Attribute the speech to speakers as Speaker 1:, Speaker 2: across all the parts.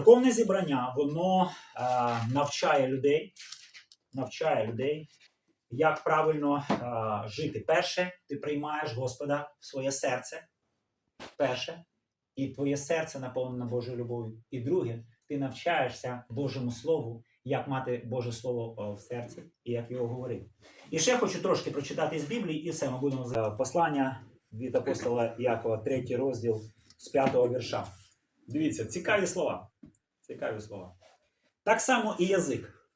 Speaker 1: церковне зібрання, воно е, навчає людей, навчає людей, як правильно е, жити. Перше, ти приймаєш Господа в своє серце. Перше, і твоє серце наповнене Божою любов'ю. І друге, ти навчаєшся Божому Слову, як мати Боже Слово в серці і як його говорити. І ще хочу трошки прочитати з Біблії, і все ми будемо з Е, послання від апостола Якова, третій розділ з п'ятого вірша. Дивіться, цікаві слова. Цікаві слова. Так само і язик.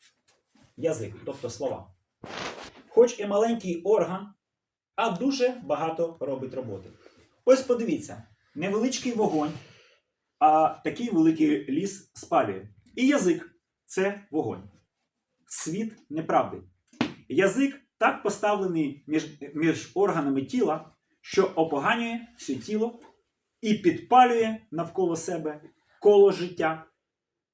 Speaker 1: Язик, тобто слова. Хоч і маленький орган, а дуже багато робить роботи. Ось подивіться, невеличкий вогонь, а такий великий ліс спалює. І язик це вогонь. Світ неправди. Язик так поставлений між, між органами тіла, що опоганює все тіло і підпалює навколо себе коло життя,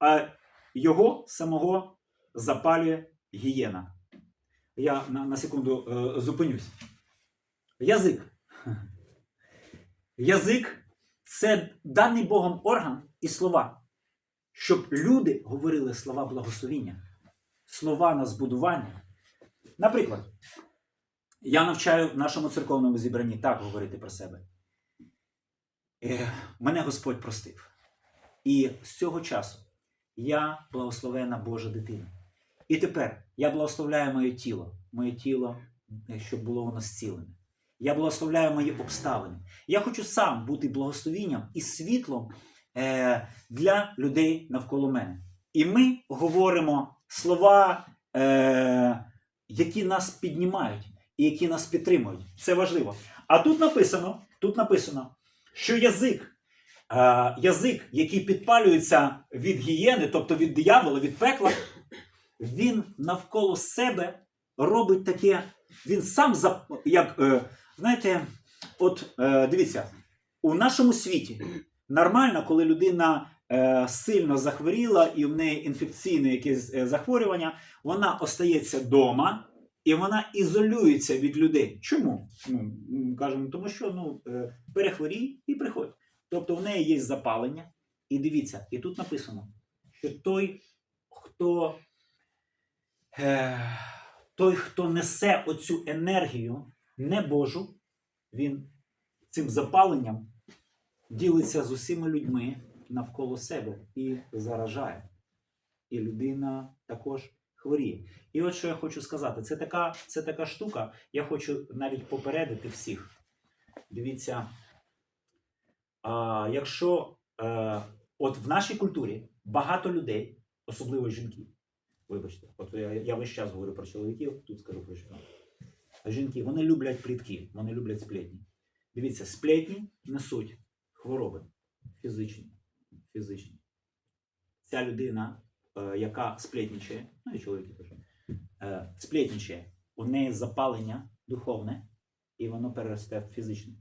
Speaker 1: а його самого запалює гієна. Я на, на секунду е, зупинюсь. Язик. Язик це даний Богом орган і слова, щоб люди говорили слова благословіння, слова на збудування. Наприклад, я навчаю в нашому церковному зібранні так говорити про себе. Е, мене Господь простив. І з цього часу я благословена Божа дитина. І тепер я благословляю моє тіло, моє тіло, е, щоб було воно зцілене. Я благословляю мої обставини. Я хочу сам бути благословінням і світлом е, для людей навколо мене. І ми говоримо слова, е, які нас піднімають і які нас підтримують. Це важливо. А тут написано, тут написано, що язик, язик, який підпалюється від гієни, тобто від диявола, від пекла, він навколо себе робить таке, він сам як, е, знаєте, от е, дивіться, у нашому світі нормально, коли людина е, сильно захворіла і в неї інфекційне якесь е, захворювання, вона остається вдома. І вона ізолюється від людей. Чому? Ну, кажемо, тому що ну, е, перехворій і приходь. Тобто в неї є запалення. І дивіться, і тут написано, що той, хто, е, той, хто несе оцю енергію не Божу, він цим запаленням ділиться з усіма людьми навколо себе і заражає. І людина також хворіє. І от що я хочу сказати: це така, це така штука, я хочу навіть попередити всіх. Дивіться, а, якщо е, от в нашій культурі багато людей, особливо жінки, вибачте, от я, я весь час говорю про чоловіків, тут скажу про жінок. Жінки, вони люблять плітки, вони люблять сплетні. Дивіться, сплетні несуть хвороби фізичні. фізичні. Ця людина, е, яка сплетничає, ну і чоловіки теж, е, сплетничає, у неї запалення духовне, і воно переросте в фізичне.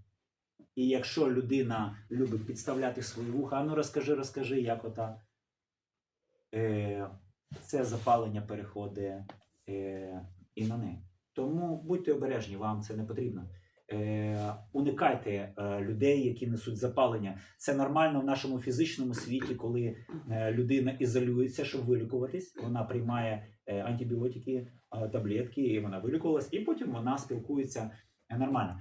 Speaker 1: І якщо людина любить підставляти свої вуха, ну розкажи, розкажи, як ота, е, це запалення переходить е, і на неї. Тому будьте обережні, вам це не потрібно. Е, уникайте е, людей, які несуть запалення. Це нормально в нашому фізичному світі, коли е, людина ізолюється, щоб вилікуватись. Вона приймає е, антибіотики, е, таблетки, і вона вилікувалась, і потім вона спілкується нормально.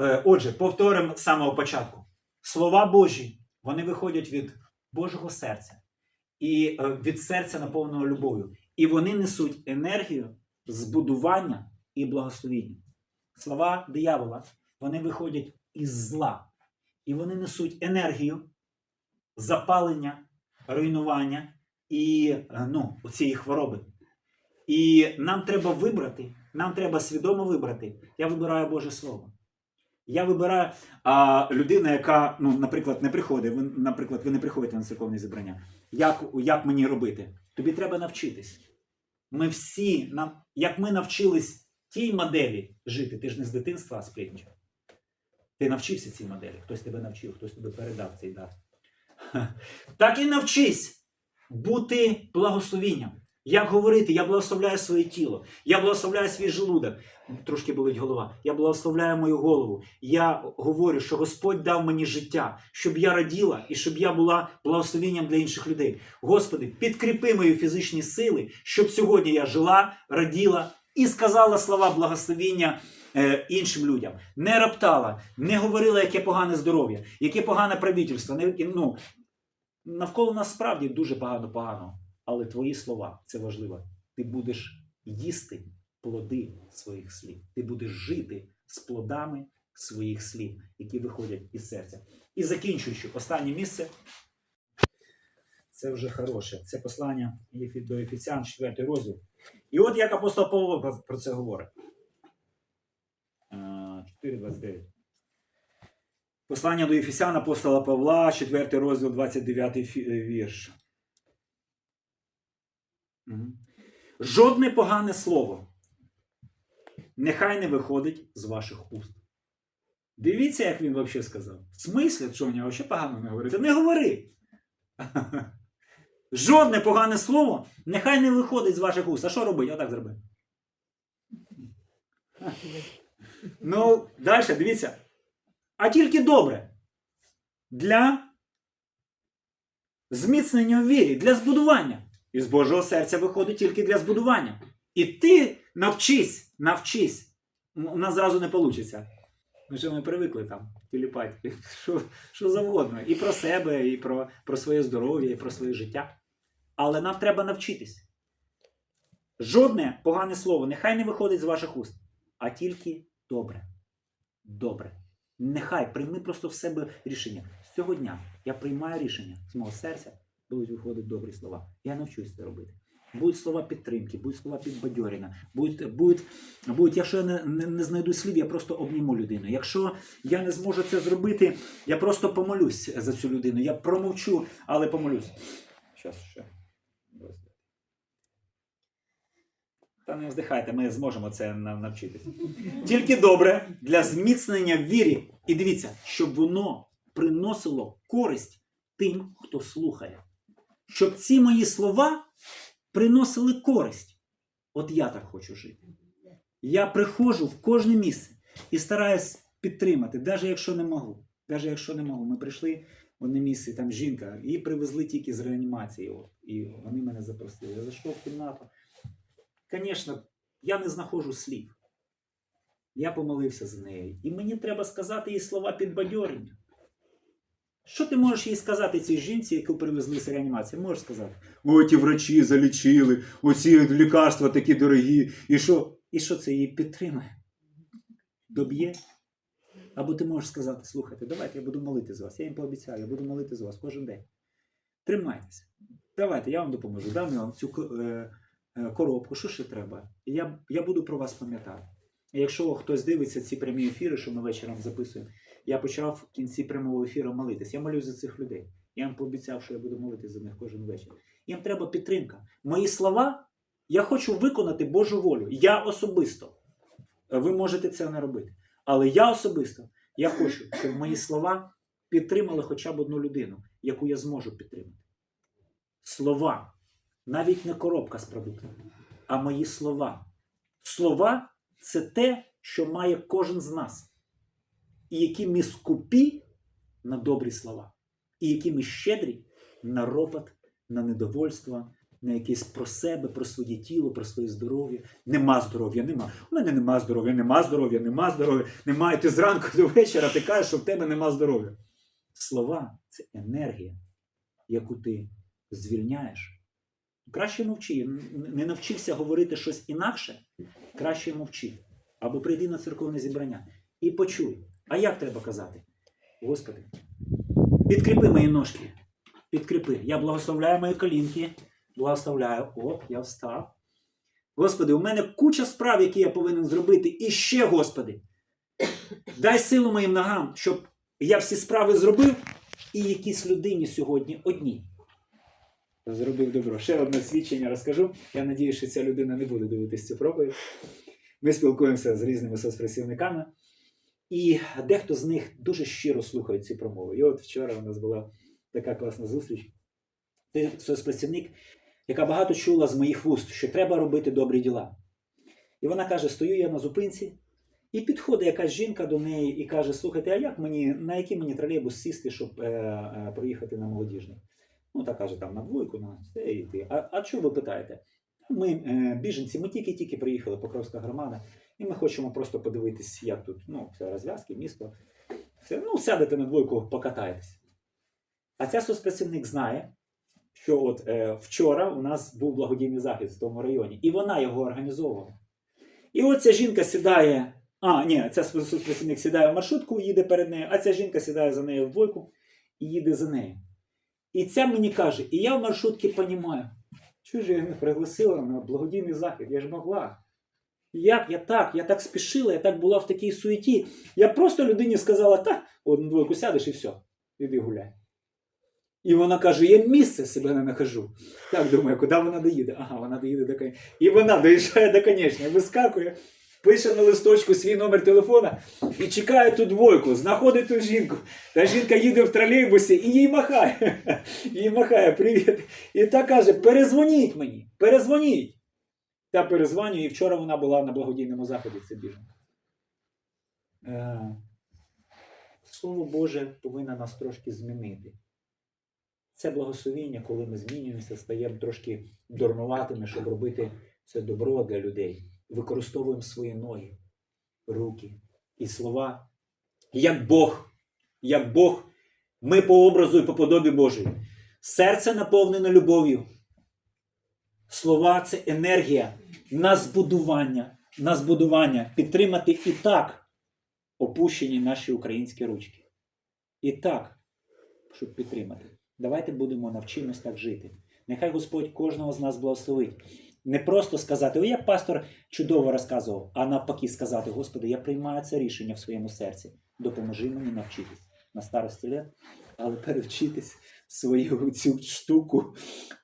Speaker 1: Е, отже, повторимо з самого початку: слова Божі вони виходять від Божого серця і е, від серця наповненого любов'ю. І вони несуть енергію збудування і благословіння. Слова диявола, вони виходять із зла. І вони несуть енергію, запалення, руйнування і е, ну, цієї хвороби. І нам треба вибрати, нам треба свідомо вибрати. Я вибираю Боже Слово. Я вибираю а, людина, яка, ну, наприклад, не приходить. Ви, наприклад, ви не приходите на церковне зібрання. Як, як мені робити? Тобі треба навчитись. Ми всі, нам, як ми навчились тій моделі жити, ти ж не з дитинства сплетничав. Ти навчився цій моделі, хтось тебе навчив, хтось тебе передав цей дар. Так і навчись бути благословінням. Як говорити, я благословляю своє тіло, я благословляю свій желудок. Трошки болить голова. Я благословляю мою голову. Я говорю, що Господь дав мені життя, щоб я раділа і щоб я була благословенням для інших людей. Господи, підкріпи мої фізичні сили, щоб сьогодні я жила, раділа і сказала слова благословіння е, іншим людям. Не роптала, не говорила, яке погане здоров'я, яке погане правительство. Не, ну, навколо нас справді дуже багато поганого. Але твої слова це важливо. Ти будеш їсти плоди своїх слів. Ти будеш жити з плодами своїх слів, які виходять із серця. І закінчуючи останнє місце. Це вже хороше. Це послання до Ефесян, 4 розділ. І от як апостол Павло про- це говорить. 4.29. Послання до Ефесян апостола Павла, 4 розділ, 29 е, вірш. Жодне погане слово нехай не виходить з ваших уст. Дивіться, як він взагалі сказав. В смислі, що в нього ще погано не говорити? Не говори. Жодне погане слово нехай не виходить з ваших уст. А що робити? Отак зроби. Ну, далі, дивіться. А тільки добре. Для зміцнення в вірі, для збудування. Із Божого серця виходить тільки для збудування. І ти навчись, навчись. У нас зразу не вийде. Ми ж ми привикли там тіліпати, що, що завгодно. І про себе, і про, про своє здоров'я, і про своє життя. Але нам треба навчитись. Жодне погане слово нехай не виходить з ваших уст, а тільки добре. Добре. Нехай прийми просто в себе рішення. З цього дня я приймаю рішення з мого серця, будуть виходити добрі слова. Я навчусь це робити. Будуть слова підтримки, будуть слова підбадьорення, будуть, будуть, будуть, якщо я не, не, не знайду слів, я просто обніму людину. Якщо я не зможу це зробити, я просто помолюсь за цю людину. Я промовчу, але помолюсь. Щас ще. Та не вздихайте, ми зможемо це навчитися. Тільки добре для зміцнення вірі. І дивіться, щоб воно приносило користь тим, хто слухає. Щоб ці мої слова приносили користь. От я так хочу жити. Я приходжу в кожне місце і стараюсь підтримати, навіть якщо не можу. Навіть якщо не можу. Ми прийшли в одне місце, там жінка, її привезли тільки з реанімації. От, і вони мене запросили. Я зайшов в кімнату. Звісно, я не знаходжу слів. Я помолився за неї. І мені треба сказати їй слова підбадьорення. Що ти можеш їй сказати цій жінці, яку привезли з реанімації? Можеш сказати: ті врачі залічили, оці лікарства такі дорогі. І що? І що це її підтримає? Доб'є? Або ти можеш сказати: слухайте, давайте я буду молити з вас. Я їм пообіцяю, я буду молити з вас кожен день. Тримайтеся. Давайте, я вам допоможу. Дам я вам цю е, е, коробку, що ще треба. Я, я буду про вас пам'ятати. Якщо хтось дивиться ці прямі ефіри, що ми вечором записуємо, я почав в кінці прямого ефіру молитись. Я молюсь за цих людей. Я їм пообіцяв, що я буду молитись за них кожен вечір. Їм треба підтримка. Мої слова, я хочу виконати Божу волю. Я особисто. Ви можете це не робити. Але я особисто я хочу, щоб мої слова підтримали хоча б одну людину, яку я зможу підтримати. Слова, навіть не коробка з продуктами, а мої слова. Слова це те, що має кожен з нас. І які ми скупі на добрі слова, і які ми щедрі на ропот, на недовольство, на якесь про себе, про своє тіло, про своє здоров'я. Нема здоров'я, нема. У мене нема здоров'я, нема здоров'я, нема здоров'я, немає. Ти зранку до вечора ти кажеш, що в тебе нема здоров'я. Слова це енергія, яку ти звільняєш. Краще мовчи. Не навчився говорити щось інакше, краще мовчи. Або прийди на церковне зібрання і почуй. А як треба казати? Господи, підкріпи мої ножки. Підкріпи. Я благословляю мої колінки. Благословляю. О, я встав. Господи, у мене куча справ, які я повинен зробити. І ще, Господи, дай силу моїм ногам, щоб я всі справи зробив, і якійсь людині сьогодні одній. Зробив добро. Ще одне свідчення розкажу. Я надію, що ця людина не буде дивитися цю проповідь. Ми спілкуємося з різними соцпрацівниками, і дехто з них дуже щиро слухає ці промови. І от вчора у нас була така класна зустріч. Ти соцпрацівник, яка багато чула з моїх вуст, що треба робити добрі діла. І вона каже: стою я на зупинці, і підходить якась жінка до неї і каже: Слухайте, а як мені, на який мені тролейбус сісти, щоб е, е, проїхати на молодіжний? Ну, та каже, там на двойку, на це йти. А, а чого ви питаєте? Ми е, біженці, ми тільки-тільки приїхали, Покровська громада, і ми хочемо просто подивитись, як тут ну, все розв'язки, місто. Все, ну, сядете на двойку, покатаєтесь. А ця соцпрацівник знає, що от е, вчора у нас був благодійний захід в тому районі, і вона його організовувала. І от ця жінка сідає. А, ні, ця соцпрацівник сідає в маршрутку, їде перед нею, а ця жінка сідає за нею в двойку і їде за нею. І ця мені каже, і я в маршрутці розумію, чого ж я не пригласила на благодійний захід, я ж могла. Як я так? Я так спішила, я так була в такій суеті. Я просто людині сказала, та, от на двойку сядеш і все, іди гуляй. І вона каже: я місце себе не нахожу. Так думаю, куди вона доїде? Ага, вона доїде до конечної. І вона доїжджає до конечної, вискакує, пише на листочку свій номер телефона і чекає ту двойку, знаходить ту жінку. Та жінка їде в тролейбусі і їй махає. Їй махає, привіт. І та каже: перезвоніть мені, перезвоніть. Та перезвонює, і вчора вона була на благодійному заході. Це біженка. Е, Слово Боже повинно нас трошки змінити. Це благословіння, коли ми змінюємося, стаємо трошки дурнуватими, щоб робити це добро для людей. Використовуємо свої ноги, руки і слова. Як Бог, як Бог, ми по образу і по подобі Божій. Серце наповнене любов'ю. Слова це енергія на збудування, на збудування, підтримати і так опущені наші українські ручки. І так, щоб підтримати. Давайте будемо навчимось так жити. Нехай Господь кожного з нас благословить. Не просто сказати, о, як пастор чудово розказував, а навпаки сказати, Господи, я приймаю це рішення в своєму серці. Допоможи мені навчитись на старості лет, але перевчитись свою цю штуку,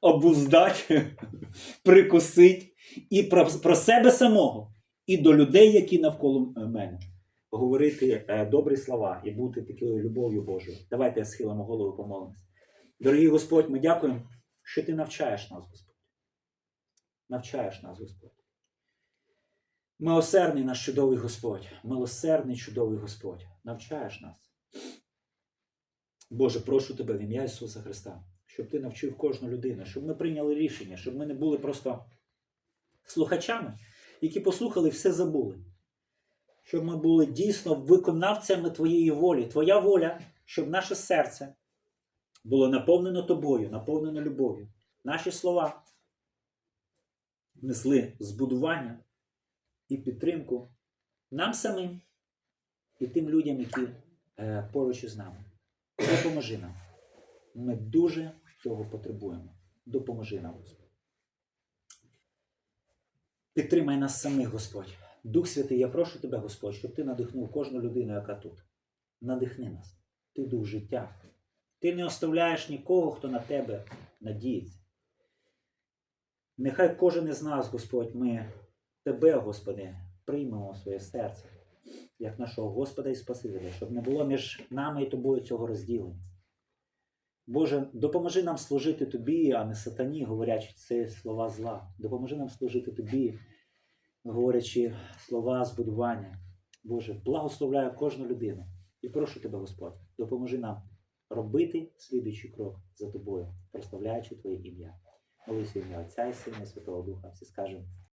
Speaker 1: обуздати, прикусити і про, про себе самого, і до людей, які навколо мене. Говорити е, добрі слова і бути такою любов'ю Божою. Давайте схилимо голову, помолимось. Дорогий Господь, ми дякуємо, що ти навчаєш нас, Господь. Навчаєш нас, Господь. Милосердний наш чудовий Господь, милосердний чудовий Господь, навчаєш нас. Боже, прошу тебе в ім'я Ісуса Христа, щоб ти навчив кожну людину, щоб ми прийняли рішення, щоб ми не були просто слухачами, які послухали і все забули. Щоб ми були дійсно виконавцями Твоєї волі. Твоя воля, щоб наше серце було наповнено тобою, наповнено любов'ю. Наші слова несли збудування і підтримку нам самим і тим людям, які е, поруч із нами. Допоможи нам. Ми дуже цього потребуємо. Допоможи нам, Господь. Підтримай нас самих, Господь. Дух Святий, я прошу тебе, Господь, щоб ти надихнув кожну людину, яка тут. Надихни нас. Ти дух життя. Ти не оставляєш нікого, хто на тебе надіється. Нехай кожен із нас, Господь, ми Тебе, Господи, приймемо в своє серце, як нашого Господа і Спасителя, щоб не було між нами і Тобою цього розділення. Боже, допоможи нам служити Тобі, а не сатані, говорячи це слова зла. Допоможи нам служити Тобі, говорячи слова збудування. Боже, благословляю кожну людину і прошу Тебе, Господь, допоможи нам робити слідуючий крок за тобою, прославляючи Твоє ім'я. Молися ім'я Отця і Сина і Святого Духа. Всі скажемо